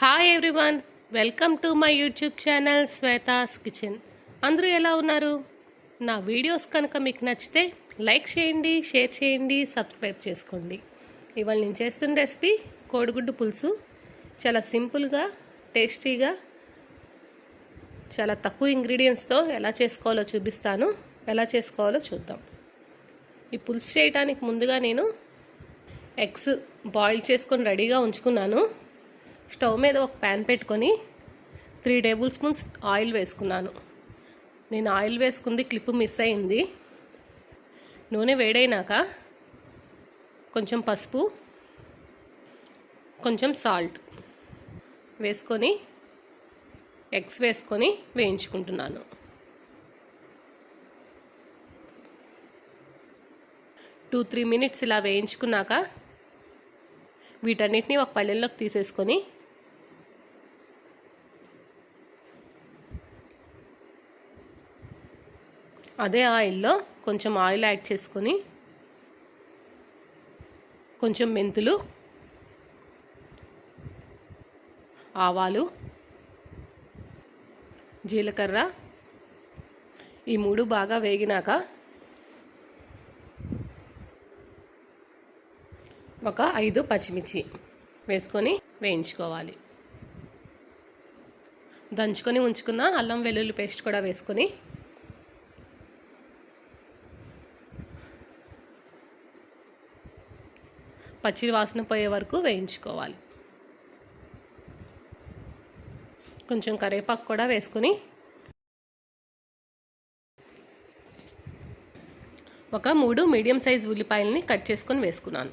Hi everyone welcome to my YouTube channel Shweta's kitchen అందరూ ఎలా ఉన్నారు? నా వీడియోస్ కనుక మీకు నచ్చితే లైక్ చేయండి షేర్ చేయండి సబ్స్క్రైబ్ చేసుకోండి. ఇవాళ నేను చేస్తున్న రెసిపీ కోడిగుడ్డు పులుసు. చాలా సింపుల్గా టేస్టీగా చాలా తక్కువ ఇంగ్రీడియంట్స్తో ఎలా చేసుకోవాలో చూపిస్తాను. ఎలా చేసుకోవాలో చూద్దాం. ఈ పులుసు చేయడానికి ముందుగా నేను ఎగ్స్ బాయిల్ చేసుకొని రెడీగా ఉంచుకున్నాను. స్టవ్ మీద ఒక ప్యాన్ పెట్టుకొని త్రీ టేబుల్ స్పూన్స్ ఆయిల్ వేసుకున్నాను. నేను ఆయిల్ వేసుకుంది క్లిప్ మిస్ అయింది. నూనె వేడైనాక కొంచెం పసుపు కొంచెం సాల్ట్ వేసుకొని ఎగ్స్ వేసుకొని వేయించుకుంటున్నాను. టూ త్రీ మినిట్స్ ఇలా వేయించుకున్నాక వీటన్నిటిని ఒక పళ్ళెల్లోకి తీసేసుకొని అదే ఆయిల్లో కొంచెం ఆయిల్ యాడ్ చేసుకొని కొంచెం మెంతులు ఆవాలు జీలకర్ర ఈ మూడు బాగా వేగినాక ఒక ఐదు పచ్చిమిర్చి వేసుకొని వేయించుకోవాలి. దంచుకొని ఉంచుకున్న అల్లం వెల్లుల్లి పేస్ట్ కూడా వేసుకొని పచ్చి వాసన పోయే వరకు వేయించుకోవాలి. కొంచెం కరివేపాకు కూడా వేసుకొని ఒక మూడు మీడియం సైజ్ ఉల్లిపాయలని కట్ చేసుకొని వేసుకున్నాను.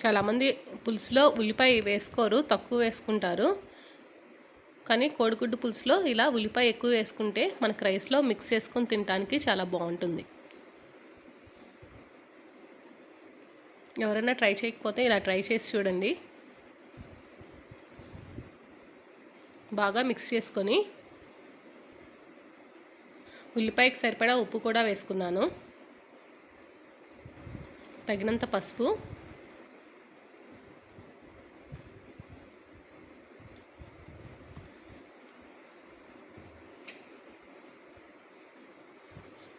చాలామంది పులుసులో ఉల్లిపాయ వేసుకోరు తక్కువ వేసుకుంటారు. కానీ కోడిగుడ్డు పులుసులో ఇలా ఉల్లిపాయ ఎక్కువ వేసుకుంటే మనకు రైస్లో మిక్స్ చేసుకొని తినడానికి చాలా బాగుంటుంది. ఎవరైనా ట్రై చేయకపోతే ఇలా ట్రై చేసి చూడండి. బాగా మిక్స్ చేసుకొని ఉల్లిపాయకి సరిపడా ఉప్పు కూడా వేసుకున్నాను. తగినంత పసుపు.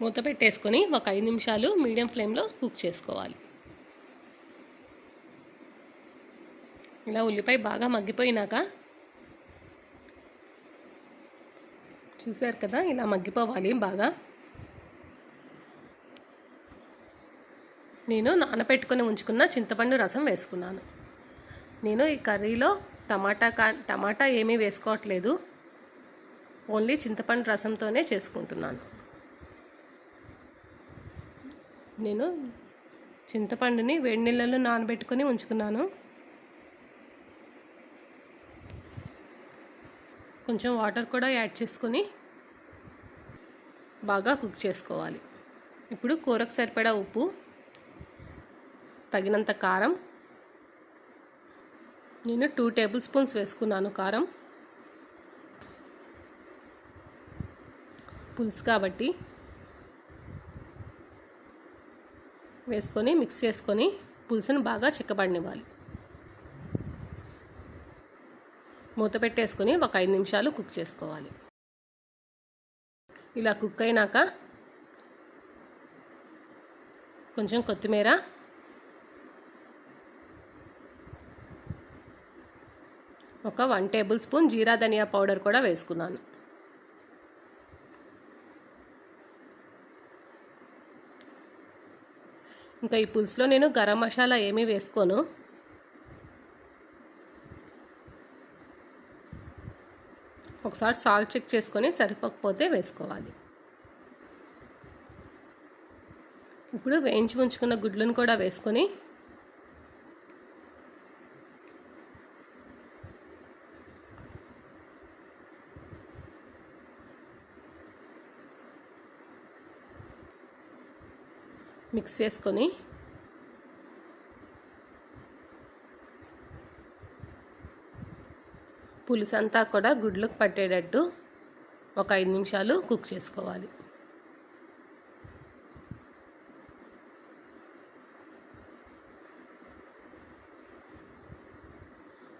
మూత పెట్టేసుకొని ఒక ఐదు నిమిషాలు మీడియం ఫ్లేమ్లో కుక్ చేసుకోవాలి. ఇలా ఉల్లిపాయ బాగా మగ్గిపోయినాక చూసారు కదా ఇలా మగ్గిపోవాలి బాగా. నేను నానబెట్టుకొని ఉంచుకున్న చింతపండు రసం వేసుకున్నాను. నేను ఈ కర్రీలో టమాటా కా టమాటా ఏమీ వేసుకోవట్లేదు. ఓన్లీ చింతపండు రసంతోనే చేసుకుంటున్నాను. నేను చింతపండుని వేడి నీళ్ళలో నానబెట్టుకొని ఉంచుకున్నాను. కొంచెం వాటర్ కూడా యాడ్ చేసుకొని బాగా కుక్ చేసుకోవాలి. ఇప్పుడు కూరకు సరిపడా ఉప్పు తగినంత కారం. నేను టూ టేబుల్ స్పూన్స్ వేసుకున్నాను కారం. పులుసు కాబట్టి వేసుకొని మిక్స్ చేసుకొని పులుసును బాగా చిక్కబడినివ్వాలి. మూత పెట్టేసుకొని ఒక ఐదు నిమిషాలు కుక్ చేసుకోవాలి. ఇలా కుక్ అయినాక కొంచెం కొత్తిమీర ఒక వన్ టేబుల్ స్పూన్ జీరా ధనియా పౌడర్ కూడా వేసుకున్నాను. ఇంకా ఈ పులుసులో నేను గరం మసాలా ఏమీ వేసుకోను. ఒకసారి సాల్ట్ చెక్ చేసుకొని సరిపోకపోతే వేసుకోవాలి. ఇప్పుడు వేయించి ఉంచుకున్న గుడ్లను కూడా వేసుకొని మిక్స్ చేసుకొని పులుసు అంతా కూడా గుడ్లకు పట్టేటట్టు ఒక ఐదు నిమిషాలు కుక్ చేసుకోవాలి.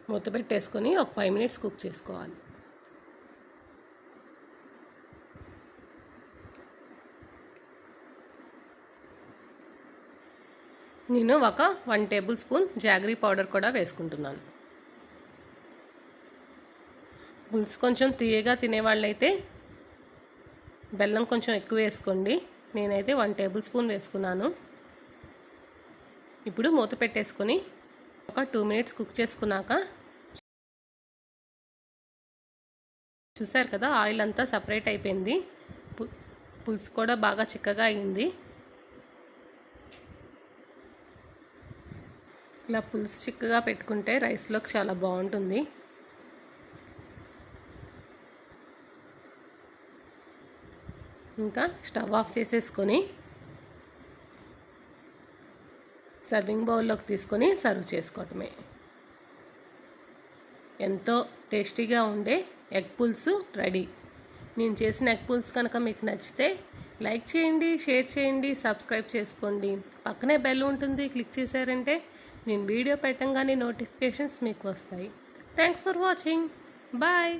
మూత పెట్టేసుకొని ఒక ఫైవ్ మినిట్స్ కుక్ చేసుకోవాలి. నేను ఒక one tablespoon jaggery powder కూడా వేసుకుంటున్నాను. పులుసు కొంచెం తీయగా తినేవాళ్ళైతే బెల్లం కొంచెం ఎక్కువ వేసుకోండి. నేనైతే వన్ టేబుల్ స్పూన్ వేసుకున్నాను. ఇప్పుడు మూత పెట్టేసుకొని ఒక టూ మినిట్స్ కుక్ చేసుకున్నాక చూసారు కదా ఆయిల్ అంతా సపరేట్ అయిపోయింది. పులుసు కూడా బాగా చిక్కగా అయింది. ఇలా పులుసు చిక్కగా పెట్టుకుంటే రైస్లోకి చాలా బాగుంటుంది. ఇంకా స్టవ్ ఆఫ్ చేసేసుకొని సర్వింగ్ బౌల్లోకి తీసుకొని సర్వ్ చేసుకోవటమే. ఎంతో టేస్టీగా ఉండే ఎగ్ పులుసు రెడీ. నేను చేసిన ఎగ్ పులుసు కనుక మీకు నచ్చితే లైక్ చేయండి షేర్ చేయండి సబ్స్క్రైబ్ చేసుకోండి. పక్కనే బెల్ ఉంటుంది క్లిక్ చేశారంటే నేను వీడియో పెట్టంగానే నోటిఫికేషన్స్ మీకు వస్తాయి. Thanks for watching. బాయ్.